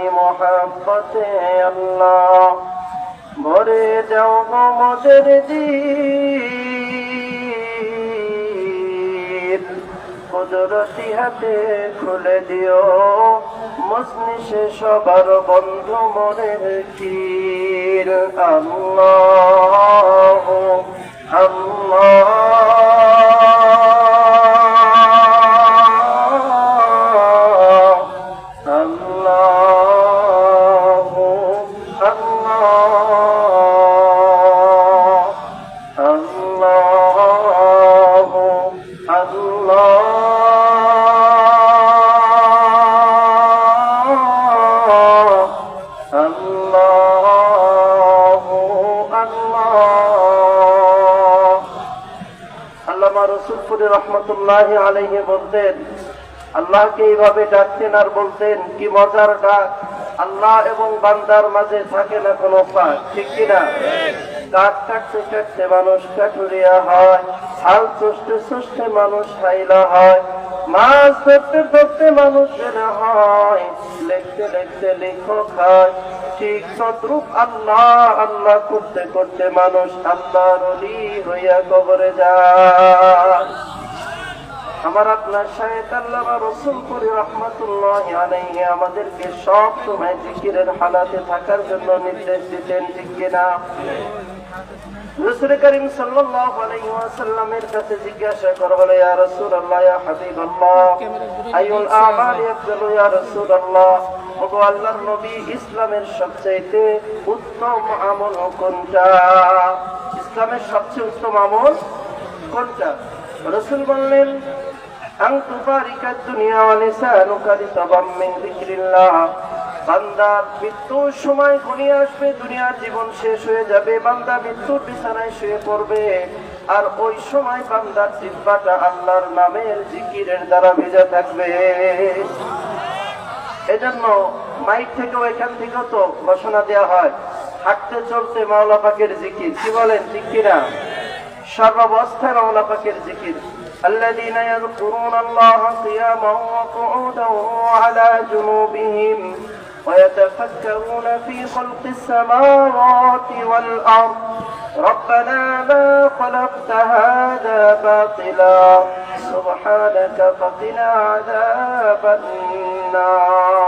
মোহাম্মতে আল্লাহ। ভরে যাও গো মোদের দিন। কুদরতি হাতে খুলে দিও, মজলিসে সবার বন্ধু মনের ক্ষীর। আল্লাহ আল্লাহ। রসুলপুরি রহমতুল্লাহ আলহে বলতেন আল্লাহকে এইভাবে ডাকতেন আর বলতেন কি মজার ডাক আল্লাহ এবং বান্দার মাঝে থাকে না কোনো পাক ঠিক কিনা কাঠ কাটতে কাটতে মানুষ কাঠুরিয়া হয়, হাল মানুষ হয়, মাছ ধরতে ধরতে মানুষ জেনা হয়, লিখতে লিখতে লেখক হয়, ঠিক সদ্রুপ আল্লাহ আল্লাহ করতে করতে মানুষ আল্লাহর হইয়া কবরে যায়। আমার আপনার আমাদেরকে সব সময় জিকিরের হালাতে থাকার জন্য নির্দেশ দিতেন, ঠিক কিনা? জিজ্ঞাসা নবী, ইসলামের সবচেয়ে উত্তম আমল কোনটা? ইসলামের সবচেয়ে উত্তম আমল কোনটা? রসুল বললেন আং তুফারিকা দুনিয়া ওয়ালিসানুকা লিতাবাম মিন যিকরিল্লাহ বান্দার মৃত্যুর সময় ঘনিয়ে আসবে, দুনিয়ার জীবন শেষ হয়ে যাবে, বান্দা মৃত্যুর বিছানায় শুয়ে পড়বে। আর ওই সময় বান্দার জিব্বাটা আল্লাহর নামের জিকিরের দ্বারা ভেজা থাকবে। এজন্য মাইক থেকেও এখান থেকেও তো ঘোষণা দেওয়া হয়, হাঁটতে চলতে মাওলা পাকের জিকির। কি বলেন জিকিরা সর্বাবস্থায় মাওলা পাকের জিকির। الذين يذكرون الله قياما وقعودا وعلى جنوبهم ويتفكرون في خلق السماوات والأرض ربنا ما خلقت هذا باطلا سبحانك فقنا عذاب النار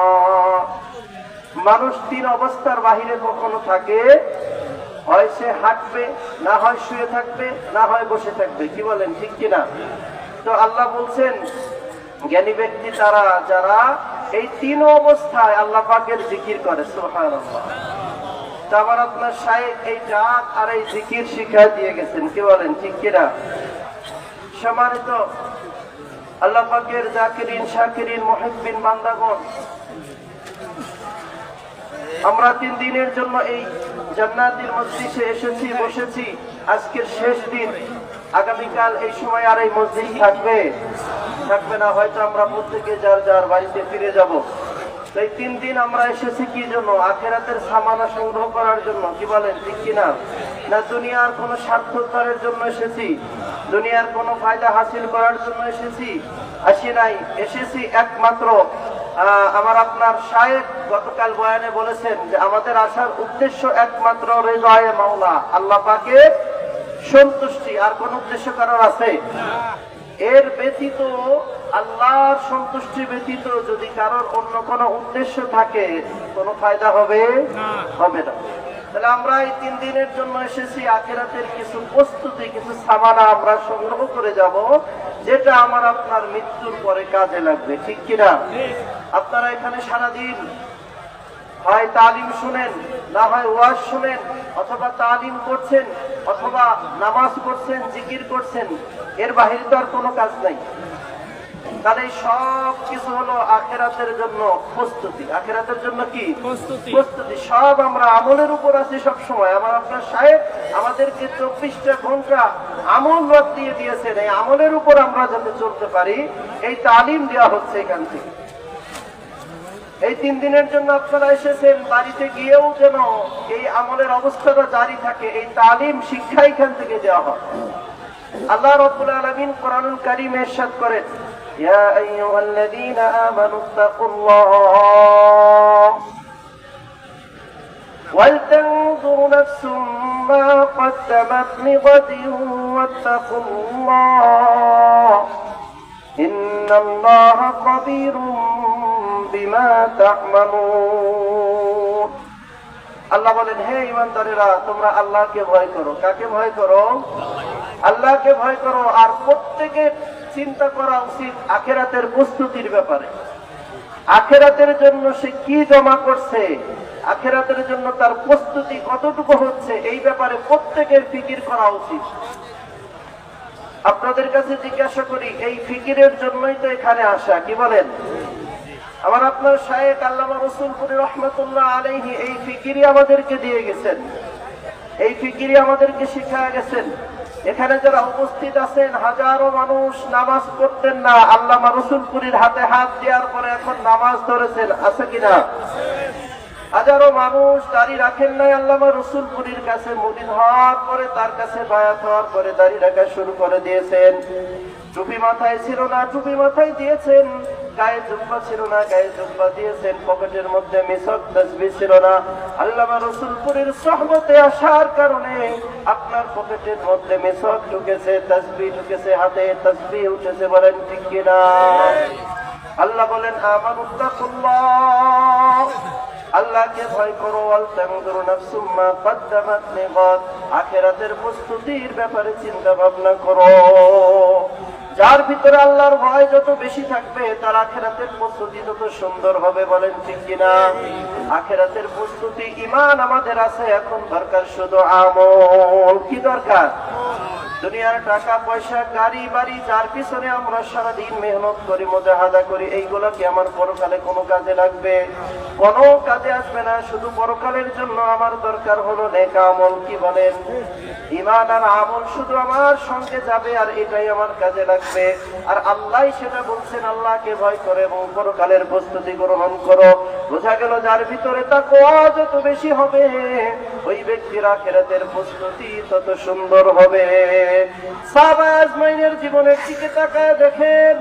মানুষ তিন অবস্থার বাহিরে কখনো থাকে হয় সে হাঁটবে, না হয় শুয়ে থাকবে, না হয় বসে থাকবে। কি বলেন, ঠিক কিনা? তো আল্লাহ বলছেন, জ্ঞানী ব্যক্তি তারা, যারা এই তিন অবস্থায় আল্লাহ পাকের জিকির করে সোহান তো আবার আপনার শাহেক এই ডাক আর এই জিকির শিক্ষা দিয়ে গেছেন, কি বলেন, ঠিক কিনা? সম্মানিত আল্লাহ পাকের জাকিরিন, শাকিরিন মহিবিন বান্দাগণ আমরা তিন দিনের জন্য এই জান্নাতির মসজিদে এসেছি, বসেছি। আজকের শেষ দিন। আগামীকাল এই সময় আর এই মসজিদ থাকবে। থাকবে না, হয়তো আমরা প্রত্যেকে যার যার বাড়িতে ফিরে যাব। এই তিন দিন আমরা এসেছি কি জন্য? আখেরাতের সামানা সংগ্রহ করার জন্য, কি বলেন, ঠিক কিনা না? দুনিয়ার কোনো স্বার্থোত্তরের জন্য এসেছি? দুনিয়ার কোনো ফায়দা হাসিল করার জন্য এসেছি? আসি নাই, এসেছি একমাত্র আমার আপনার সাহেব গতকাল বয়ানে বলেছেন যে আমাদের আসার উদ্দেশ্য একমাত্র রেজায় মাওলা আল্লাহ পাকে সন্তুষ্টি আর কোন উদ্দেশ্য কারোর আছে? এর ব্যতীত আল্লাহর সন্তুষ্টি ব্যতীত যদি কারোর অন্য কোনো উদ্দেশ্য থাকে কোনো ফায়দা হবে? হবে না। তাহলে আমরা এই তিন দিনের জন্য এসেছি, আখেরাতের কিছু প্রস্তুতি, কিছু সামানা আমরা সংগ্রহ করে যাব, যেটা আমার আপনার মৃত্যুর পরে কাজে লাগবে, ঠিক কিনা? আপনারা এখানে সারাদিন হয় তালিম শুনেন, না হয় ওয়াজ শুনেন, অথবা তালিম করছেন, অথবা নামাজ পড়ছেন, জিকির করছেন, এর বাহিরে তো আর কোনো কাজ নাই। তাহলে সব কিছু হলো আখেরাতের জন্য প্রস্তুতি। আখেরাতের জন্য কি? প্রস্তুতি। সব আমরা আমলের উপর আছি সব সময় আমার আপনার সাহেব আমাদেরকে চব্বিশটা ঘণ্টা আমল রদ দিয়ে দিয়েছেন। এই আমলের উপর আমরা যাতে চলতে পারি এই তালিম দেওয়া হচ্ছে এখান থেকে। এই তিন দিনের জন্য আপনারা এসেছেন বাড়িতে গিয়েও যেন এই আমলের অবস্থাটা জারি থাকে এই তালিম শিক্ষা এখান থেকে দেওয়া হয়। আল্লাহ রব্বুল আলামিন কোরআনুল কারীম ইরশাদ করেন يا أيها الذين آمنوا اتقوا الله ولتنظر نفس ما قدمت لغد واتقوا الله إن الله خبير بما تعملون. আল্লাহ বলেন হে ইমানদারেরা তোমরা আল্লাহকে ভয় করো কাকে ভয় করো আল্লাহকে ভয় করো আর প্রত্যেকের চিন্তা করা উচিত আখেরাতের প্রস্তুতির ব্যাপারে। আখেরাতের জন্য সে কি জমা করছে, আখেরাতের জন্য তার প্রস্তুতি কতটুকু হচ্ছে, এই ব্যাপারে প্রত্যেকের ফিকির করা উচিত। আপনাদের কাছে জিজ্ঞাসা করি, এই ফিকিরের জন্যই তো এখানে আসা, কি বলেন? আমার আপনার শায়েক আল্লামা রসুলপুরি রহমতুল্লাহ আলাইহি এই ফিকিরই আমাদেরকে দিয়ে গেছেন। এই ফিকিরই আমাদেরকে শিখা গেছেন। এখানে যারা উপস্থিত আছেন, হাজারো মানুষ নামাজ পড়তেন না। আল্লাহ রসুলপুরীর হাতে হাত দেওয়ার পরে এখন নামাজ ধরেছেন, আছে কিনা? হাজারো মানুষ দাড়ি রাখেন নাই আল্লামা রসুলপুরীর কাছে মুদিন হওয়ার পরে তার কাছে বায়াত হওয়ার পরে দাড়ি রাখা শুরু করে দিয়েছেন। টুপি মাথায় ছিল না টুপি মাথায় দিয়েছেন। গায়ে জুব্বা ছিল না গায়ে জুব্বা দিয়েছেন। পকেটের মধ্যে মিসক তসবি ছিল না। আল্লামা রসুলপুরের সহমতে আসার কারণে আপনার পকেটের মধ্যে মিসক ঢুকেছে তসবি ঢুকেছে হাতে তসবি উঠেছে বলেন ঠিক কিনা? আল্লাহ বলেন আমার উত্তাকুল্লাহ আল্লাহকে ভয় করো আল তানজুরু নাফসুম মা কদ্দামাত লিগাদ। আখিরাতের প্রস্তুতির ব্যাপারে চিন্তা ভাবনা করো। যার ভিতরে আল্লাহর ভয় যত বেশি থাকবে, তার আখেরাতের প্রস্তুতি তত সুন্দর হবে, বলেন ঠিক কিনা? আখেরাতের প্রস্তুতি ইমান আমাদের আছে, এখন দরকার শুধু আমল। কি দরকার? দুনিয়ার টাকা, পয়সা, গাড়ি, বাড়ি, যার পিছনে আমরা সারাদিন মেহনত করি, মোজাহাদা করি এইগুলো কি আমার পরকালে কোনো কাজে লাগবে। কোনো কাজে আসবে না, শুধু পরকালের জন্য আমার দরকার হলো নেক আমল, কি বলেন? ইমান আর আমল শুধু আমার সঙ্গে যাবে আর এটাই আমার কাজে লাগবে। আর আল্লাহ সেটা বলছেন, আল্লাহকে ভয় করে এবং পরকালের প্রস্তুতি গ্রহণ করো। বোঝা গেল যার ভিতরে তা কোয়া যত বেশি হবে, ওই ব্যক্তির আখেরাতের প্রস্তুতি তত সুন্দর হবে। সাবা আজমাইনের জীবনের দিকে তাকায় দেখেন,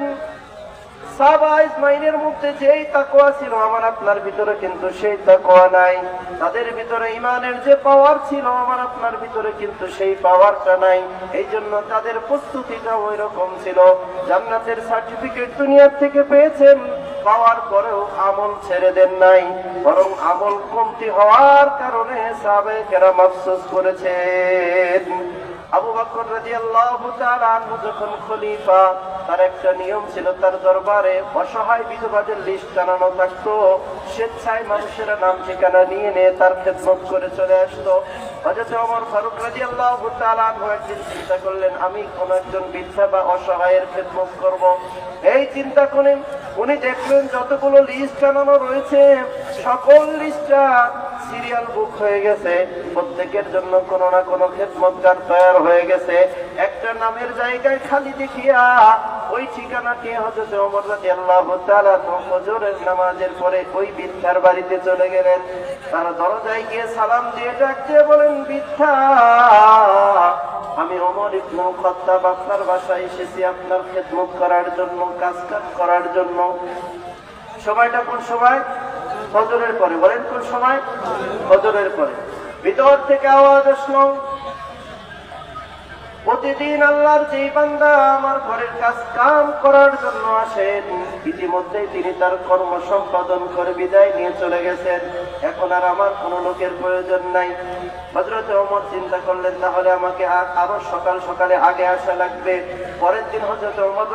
সাবা ইসমাইলের মধ্যে যেই তাকোয়া ছিল, আমার আপনার ভিতরে কিন্তু সেই তাকোয়া নাই। তাদের ভিতরে ইমানের যে পাওয়ার ছিল, আমার আপনার ভিতরে কিন্তু সেই পাওয়ারটা নাই। এই জন্য তাদের প্রস্তুতিটা ওই রকম ছিল। জান্নাতের সার্টিফিকেট দুনিয়ার থেকে পেয়েছেন, পাওয়ার পরেও আমল ছেড়ে দেন নাই। বরং আমল কমতি হওয়ার কারণে সাবে কেরাম আফসোস করেছেন। আবু বকর রাদিয়াল্লাহু তাআলা আনহু যখন খলিফা, তার একটা নিয়ম ছিল তার দরবারে অসহায় বিধবাদের লিস্ট টানানো থাকতো। স্বেচ্ছায় মানুষেরা নাম ঠিকানা নিয়ে নিয়ে তার খেদমত করে চলে আসতো। হযরত ওমর ফারুক রাদিয়াল্লাহু তাআলা আনহু একদিন চিন্তা করলেন, আমি কোন একজন বৃদ্ধা বা অসহায়ের খেদমত করব? এই চিন্তা করে উনি দেখলেন যতগুলো লিস্ট টানানো রয়েছে, সকল লিস্টটা সিরিয়াল বুক হয়ে গেছে, প্রত্যেকের জন্য কোনো না কোনো খেদমতগার তৈরি হয়ে গেছে। একটা নামের জায়গায় খালি দেখিয়া ওই ঠিকানাটি হজরত ওমর রাদিয়াল্লাহু তাআলা ফজরের নামাজের পরে ওই বৃদ্ধার বাড়িতে চলে গেলেন। তার দরজায় গিয়ে সালাম দিয়ে ডাক দিয়ে বলেন, বৃদ্ধা, আমি ওমর ইবনে খাত্তাব আপনার বাসায় এসেছি আপনার খেদমত করার জন্য কাজ কাজ করার জন্য। সময়টা কোন সময়? ফজরের পরে বলেন কোন সময়? ফজরের পরে। ভিতর থেকে আওয়াজ আসলো। প্রতিদিন আল্লাহর যেই বান্দা আমার ঘরের কাজ কাম করার জন্য আসেন, ইতিমধ্যেই তিনি তার কর্ম সম্পাদন করে বিদায় নিয়ে চলে গেছেন। এখন আর আমার কোনো লোকের প্রয়োজন নাই। হজরত ওমর চিন্তা করলেন, তাহলে আমাকে আর আরও সকাল সকালে আগে আসা লাগবে। পরের দিন হজরত ওমর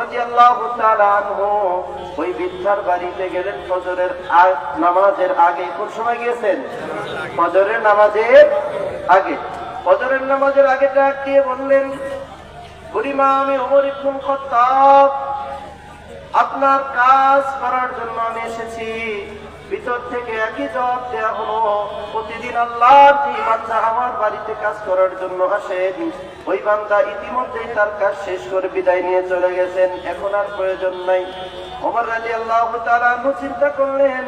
তাআলা আনহু ওই বৃদ্ধার বাড়িতে গেলেন, ফজরের নামাজের আগে। কোন সময় গিয়েছেন? ফজরের নামাজের আগে। ফজরের নামাজের আগে ডাক দিয়ে বললেন বুড়িমা আমি ওমর ইবনুল খাত্তাব, আপনার কাজ করার জন্য আমি এসেছি। ভিতর থেকে একই জবাব দেয়া হলো, প্রতিদিন আল্লাহর যে বান্দা আমার বাড়িতে কাজ করার জন্য আসেন, ওই বান্দা ইতিমধ্যেই তার কাজ শেষ করে বিদায় নিয়ে চলে গেছেন। এখন আর প্রয়োজন নাই। ওমর রাজি আল্লাহ তারা চিন্তা করলেন,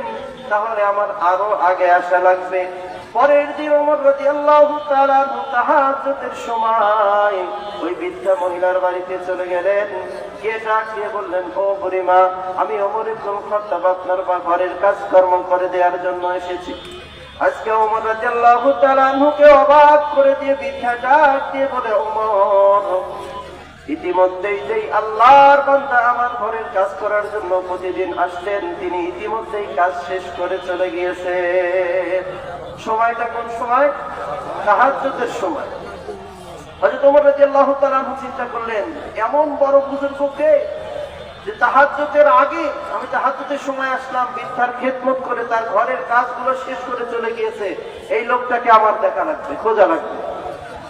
তাহলে আমার আরও আগে আসা লাগবে। পরের দিন ওমর রাজি আল্লাহ তাহাজ্জুদের সময় ওই বৃদ্ধা মহিলার বাড়িতে চলে গেলেন। গিয়ে ডাক দিয়ে বললেন, ও বুড়িমা, আমি অমর ইবনুল খাত্তাব আপনার বা ঘরের কাজকর্ম করে দেওয়ার জন্য এসেছি। আজকে ওমর রাদিয়াল্লাহু তাআলা আনহুকে অবাক করে দিয়ে বৃদ্ধা ডাক দিয়ে বলে, ওমর, ইতিমধ্যেই যেই আল্লাহর বান্দা আমার ঘরের কাজ করার জন্য প্রতিদিন আসতেন তিনি ইতিমধ্যেই কাজ শেষ করে চলে গিয়েছে সময়টা কোন সময়? সাহায্যের সময়। হযরত ওমর রাদিয়াল্লাহু তাআলা আনহু চিন্তা করলেন, এমন বড় বুজুর্গকে যে তাহাজ্জুদের আগে আমি তাহাজ্জুদের সময় আসলাম, বৃদ্ধার খেদমত করে তার ঘরের কাজগুলো শেষ করে চলে গিয়েছে, এই লোকটাকে আমার দেখা লাগবে, খোঁজা লাগবে।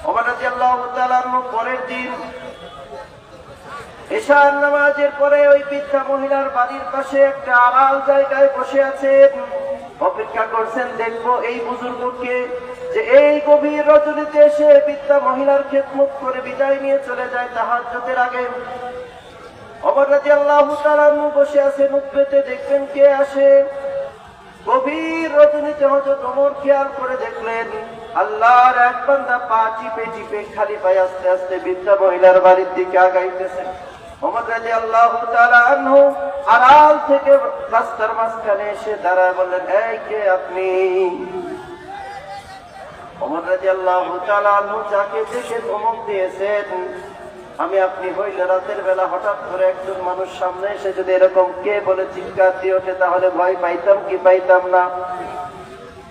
ওমর রাদিয়াল্লাহু তাআলা আনহু পরের দিন এশার নামাজের পরে ওই বৃদ্ধা মহিলার বাড়ির পাশে একটা আড়াল জায়গায় বসে আছেন। অপেক্ষা করছেন, দেখব এই বুজুর্গকে যে এই গভীর রজনীতে এসে বৃদ্ধা মহিলার খেদমত করে বিদায় নিয়ে চলে যায় তাহার তাহাজ্জুদের আগে। আল্লাহ বসে আছে মুখ পেতে দেখবেন কে আসে? গভীর রজনীতে হজরত খেয়াল করে দেখলেন, আল্লাহর এক বান্দা পা চিপে চিপে খালি পায়ে আস্তে আস্তে বৃদ্ধা মহিলার বাড়ির দিকে আগাইতেছে। আল্লাহ থেকে মাঝখানে এসে দাঁড়ায় আপনি? আল্লাহ যাকে দেখে দিয়েছেন, আমি আপনি হইলে রাতের বেলা হঠাৎ করে একজন মানুষ সামনে এসে যদি এরকম কে বলে চিৎকার দিয়ে ওঠে, তাহলে ভয় পাইতাম কি পাইতাম না?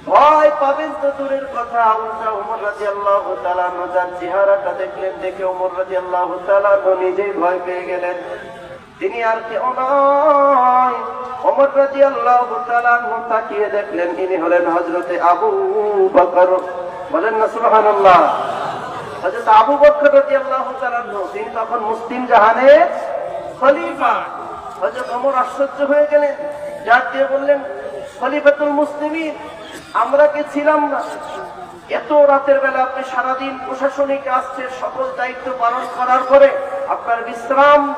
ভয় পাবেন তো দূরের কথা। উল্টা উমর রাজি আল্লাহ তালানো যার চেহারাটা দেখলেন, দেখে উমর রাজি আল্লাহ তালানো নিজেই ভয় পেয়ে গেলেন। তিনি আর কেউ নয়। ওমর রাজি আল্লাহ তালানো তাকিয়ে দেখলেন, ইনি হলেন হজরতে আবু বকর। বলেন না, সুবহানাল্লাহ। হযরত আবু বকর রাদিয়াল্লাহু তাআলা তিনি তখন মুসলিম জাহানের খলিফা। হযরত ওমর আশ্চর্য হয়ে গেলেন। যার দিয়ে বললেন, খলিফাতুল মুসলিমিন। আমরা কি ছিলাম না? এত রাতের বেলা আপনি সারাদিন প্রশাসনিক রাষ্ট্রের সকল দায়িত্ব পালন করার পরে আপনার বিশ্রাম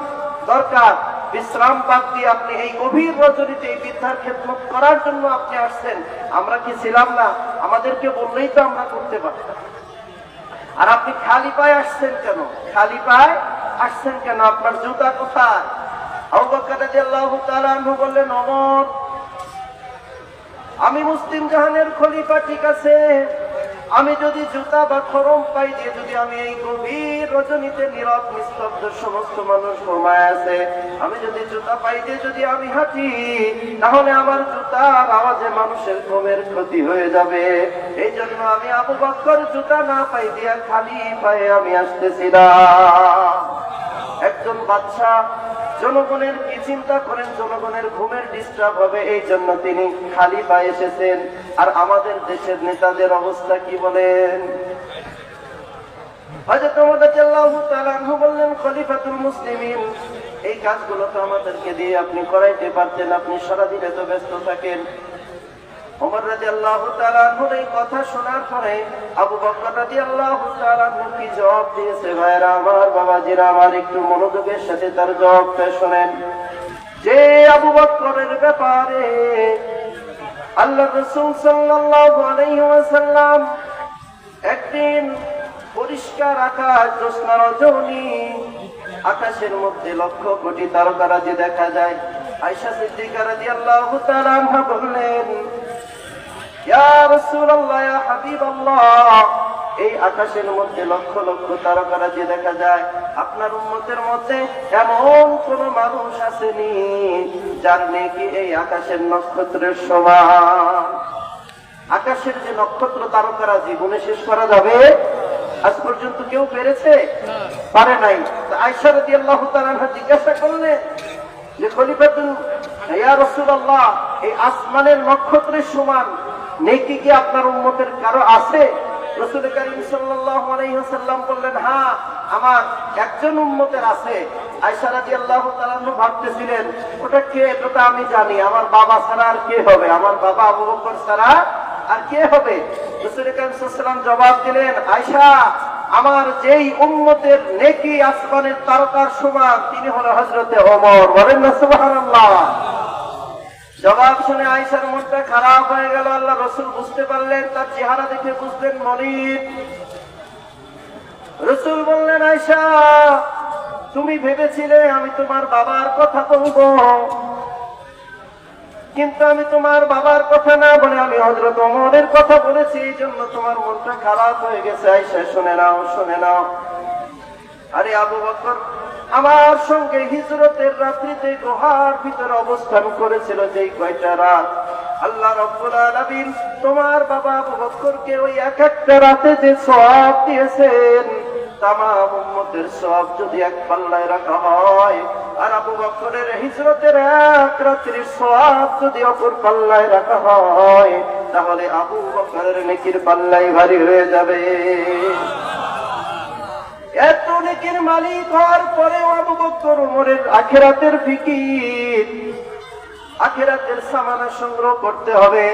দরকার। বিশ্রাম বাদ দিয়ে আপনি এই গভীর রজনীতে এই বৃদ্ধার খেদমত করার জন্য আপনি আসছেন। আমরা কি ছিলাম না? আমাদেরকে বললেই তো আমরা করতে পারতাম। আর আপনি খালি পায়ে আসছেন কেন? খালি পায়ে আসছেন কেন? আপনার জুতা কোথায়? বললেন অমর আমি মুসলিম জাহানের খলিফা, ঠিক আছে? আমি যদি জুতা বা খরম পাই দিয়ে যদি আমি এই গভীর রজনীতে নীরব, নিস্তব্ধ সমস্ত মানুষ ঘুমায় আছে আমি যদি জুতা পাই দিয়ে যদি আমি হাঁটি, তাহলে আমার জুতার আওয়াজে মানুষের ঘুমের ক্ষতি হয়ে যাবে। এই জন্য আমি আবু বক্কর জুতা না পাই দিয়া খালি পায়ে আমি আসতেছিলাম। একজন বাদশা জনগণের কি চিন্তা করেন? জনগণের ঘুমের ডিস্টার্ব হবে, এই জন্য তিনি খালি পায়ে এসেছেন। আর আমাদের দেশের নেতাদের অবস্থা কি বলেন? এই কাজগুলো তো আমাদেরকে দিয়ে আপনি করাইতে পারতেন, আপনি সারাদিন এত ব্যস্ত থাকেন। ওমর রাদিয়াল্লাহু তাআলা আনহুর এই কথা শোনার পরে আবু বকর রাদিয়াল্লাহু তাআলা আনহু কি জবাব দিয়েছে? ভাইরা আমার বাবাজিরা, আমার একটু মনোযোগের সাথে তার জবাবটা শোনেন। যে আবু বকরের ব্যাপারে আল্লাহ রাসূল সাল্লাল্লাহু আলাইহি ওয়াসাল্লাম একদিন পরিষ্কার আকাশ, জ্যোৎস্না, রজনী আকাশের মধ্যে লক্ষ কোটি তারকারাজি দেখা যায়। আয়সা সিদ্দিকা রাদিয়াল্লাহু তাআলা আনহা বললেন এই আকাশের মধ্যে লক্ষ লক্ষ তারকারাজি দেখা যায়। আপনার উম্মতের মধ্যে এমন কোন মানুষ আসেনি যার নেকি এই আকাশের নক্ষত্রের সমান। আকাশের যে নক্ষত্র তারকারা জীবনে শেষ করা যাবে? আজ পর্যন্ত কেউ পেরেছে? পারে নাই। আয়সা রাদিয়াল্লাহু তাআলা জিজ্ঞাসা করলেন যে খলিফাতুল ইয়া রাসূলুল্লাহ এই আসমানের নক্ষত্রের সমান নেকি কি আপনার উন্মতের কারও আছে? রসুল করিম ওয়াসাল্লাম বললেন হ্যাঁ আমার একজন উম্মতের আছে। আয়েশা রাদিয়াল্লাহু তাআলা আনহা ভাবতেছিলেন, ওটা কে? ওটা আমি জানি, আমার বাবা ছাড়া আর কে হবে? আমার বাবা আবু বকর ছাড়া আর কে হবে? রসুল করিম জবাব দিলেন, আয়েশা, আমার যেই উম্মতের নেকি আসমানের তারকার সমান, তিনি হলো হযরতে ওমর। বলেন না, সুবহানাল্লাহ। জবাব শুনে আয়সার মনটা খারাপ হয়ে গেল, আল্লাহ রসুল বুঝতে পারলেন, তার চেহারা দেখে বুঝলেন মনির রসুল বললেন আয়সা তুমি ভেবেছিলে আমি তোমার বাবার কথা বলব কিন্তু আমি তোমার বাবার কথা না বলে আমি হজরত অমরের কথা বলেছি এই জন্য তোমার মনটা খারাপ হয়ে গেছে। আইসা শুনে নাও শুনে নাও। আরে আবু বকর আমার সঙ্গে হিজরতের রাত্রিতে গুহার ভিতরে অবস্থান করেছিল যেই কয়টা রাত। আল্লাহ রব্বুল তোমার বাবা আবু বকরকে ওই এক একটা রাতে যে সওয়াব দিয়েছেন যদি এক পাল্লায় রাখা হয়, আর আবু হিজরতের এক যদি অপর পাল্লায় রাখা হয়, তাহলে আবু বকরের নেকির পাল্লাই ভারী হয়ে যাবে। নেকের মালিক হওয়ার পরেও আবু বকর উমরের আখেরাতের ফিকির, আখেরাতের সামানা সংগ্রহ করতে হবে।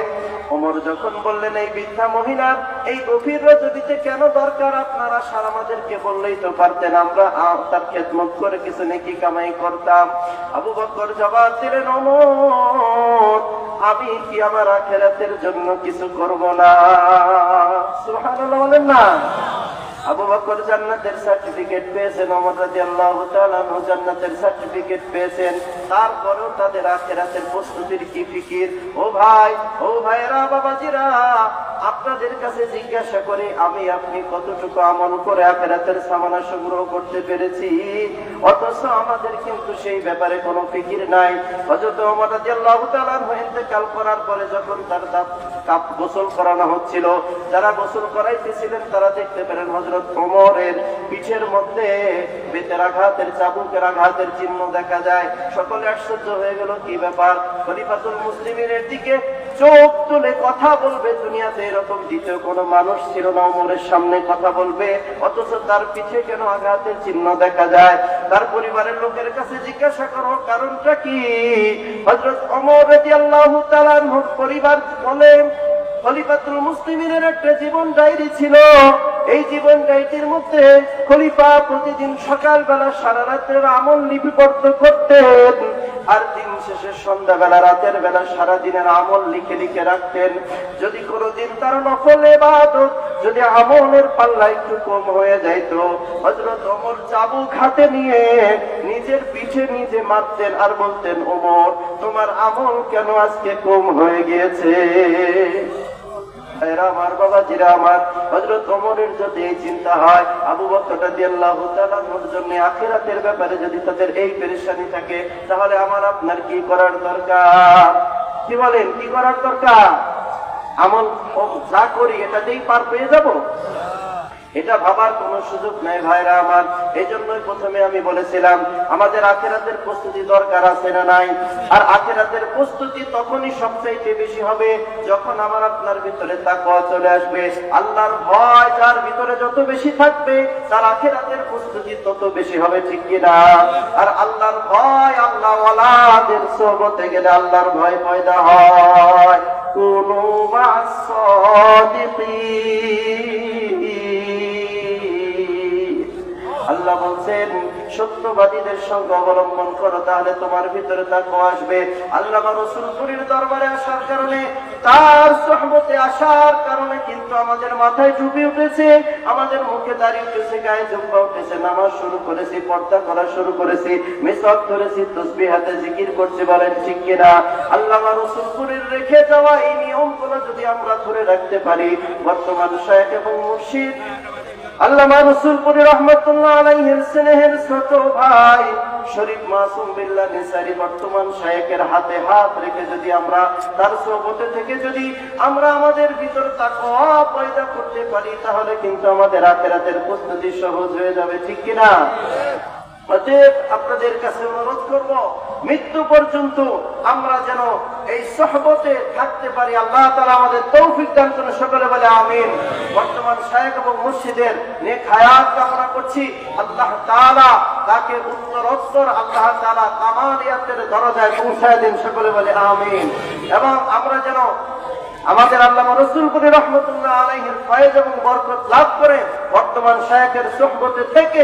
ওমর যখন বললেন, এই বৃদ্ধা মহিলার এই গভীর রজনীতে কেন দরকার? আপনারা সার আমাদেরকে বললেই তো পারতেন। আমরা তার খেদমত করে কিছু নেকি কামাই করতাম। আবু বকর জবাব দিলেন ওমর আমি কি আমার আখেরাতের জন্য কিছু করব না? সুবহানাল্লাহ বলেন না। আবু বকর জান্নাতের সার্টিফিকেট পেয়েছেন রাদিয়াল্লাহু তাআলা আনহু জান্নাতের সার্টিফিকেট পেয়েছেন। তারপরেও তাদের আখেরাতের প্রস্তুতির কি ফিকির? ও ভাই, ও ভাইরা বাবাজিরা আপনাদের কাছে জিজ্ঞাসা করে আমি আপনি কতটুকু আমল করে আখেরাতের সামানা সংগ্রহ করতে পেরেছি? অথচ আমাদের কিন্তু সেই ব্যাপারে কোনো ফিকির নাই। হযরত ওমর রাদিয়াল্লাহু তাআলা করার পরে যখন তার কাপ গোসল করানো হচ্ছিল, যারা গোসল করাইতেছিলেন তারা দেখতে পেলেন হযরত ওমরের পিঠের মধ্যে বেতের আঘাতের চাবুকের আঘাতের চিহ্ন দেখা যায়। সকলে আশ্চর্য হয়ে গেল, কি ব্যাপার? খলিফাতুল মুসলিমের দিকে চোখ তুলে কথা বলবে দুনিয়াতে, এরকম দ্বিতীয় কোনো মানুষ ছিল না ওমরের সামনে কথা বলবে, অথচ তার পিঠে কেন আঘাতের চিহ্ন দেখা যায়? তার পরিবারের লোকের কাছে জিজ্ঞাসা করো, কারণটা কি? হযরত ওমর রাদিয়াল্লাহু তাআলা আনহুর পরিবার বলেন, খলিফাতুল মুসলিমিনের একটা জীবন ডায়েরি ছিল। এই জীবন ডায়েরির মধ্যে খলিফা প্রতিদিন সকালবেলা সারা রাত্রের আমল লিপিবদ্ধ করতেন। আর দিন শেষে সন্ধ্যাবেলা, রাতের বেলা সারা দিনের আমল লিখে লিখে রাখতেন। যদি কোনোদিন তার নফল এবাদত যদি আমলের পাল্লা একটু কম হয়ে যাইত হজরত অমর চাবুক হাতে নিয়ে নিজের পিঠে নিজে মারতেন আর বলতেন, ওমর, তোমার আমল কেন আজকে কম হয়ে গিয়েছে? চিন্তা হয়, আবু বকর রাদিয়াল্লাহু তাআলার জন্য আখিরাতের ব্যাপারে যদি তাদের এই পেরেশানি থাকে, তাহলে আমার আপনার কি করার দরকার? কি বলেন, কি করার দরকার? আমল যা করি এটাতেই পার পেয়ে যাব? এটা ভাবার কোনো সুযোগ নাই ভাইরা আমার। এই জন্যই প্রথমে আমি বলেছিলাম, আমাদের আখেরাতের প্রস্তুতি দরকার আছে না নাই? আর আখেরাতের প্রস্তুতি তখনই সবচাইতে বেশি হবে যখন আমার আপনার ভিতরে তাকওয়া চলে আসবে। আল্লাহর ভয় যার ভিতরে যত বেশি থাকবে, তার আখেরাতের প্রস্তুতি তত বেশি হবে, ঠিক কিনা? আর আল্লাহর ভয় আল্লাহ ওয়ালাদের সোহবতে গেলে আল্লাহর ভয় পয়দা হয়। কোনো আল্লাহ বলছেন, সত্যবাদীদের সঙ্গে অবলম্বন করো, তাহলে তোমার ভিতরে তাকওয়া আসবে। আল্লাহ রসুলপুরীর দরবারে আসার কারণে, তার সহমতে আসার কারণে কিন্তু আমাদের মাথায় টুপি উঠেছে, আমাদের মুখে দাঁড়িয়ে উঠেছে, গায়ে জুম্বা উঠেছে, নামাজ শুরু করেছি, পর্দা করা শুরু করেছি মেসক ধরেছি তসবি হাতে জিকির করছি বলেন ঠিক কিনা? আল্লাহ রসুলপুরীর রেখে যাওয়া এই নিয়মগুলো যদি আমরা ধরে রাখতে পারি, বর্তমান শায়েখ এবং মুর্শিদ আল্লামা রসুলপুরি রহমতুল্লাহ স্নেহের ছোট ভাই শরীফ মাসুম বিল্লাহ নিসারি বর্তমান শায়েকের হাতে হাত রেখে যদি আমরা তার সোহবতে থেকে যদি আমরা আমাদের ভিতর তাকওয়া পয়দা করতে পারি, তাহলে কিন্তু আমাদের আখেরাতের প্রস্তুতি সহজ হয়ে যাবে, ঠিক কিনা? অতএব আপনাদের কাছে অনুরোধ করব, মৃত্যু পর্যন্ত আমরা যেন এই সহবতে থাকতে পারি। আল্লাহ তালা আমাদের তৌফিক দান করে সকলে বলে আমিন। বর্তমান শায়েক এবং মসজিদের নেক হায়াত কামনা করছি। আল্লাহ তাআলা তাকে উত্তরোত্তর আল্লাহ তাআলা কামালিয়াতের দরজায় পৌঁছায় দিন সকলে বলে আমিন। এবং আমরা যেন আমাদের আল্লাহ রসুলপুরি রহমতুল্লাহ আলাইহির ফয়েজ এবং বরকত লাভ করে বর্তমান শায়েকের সোহবতে থেকে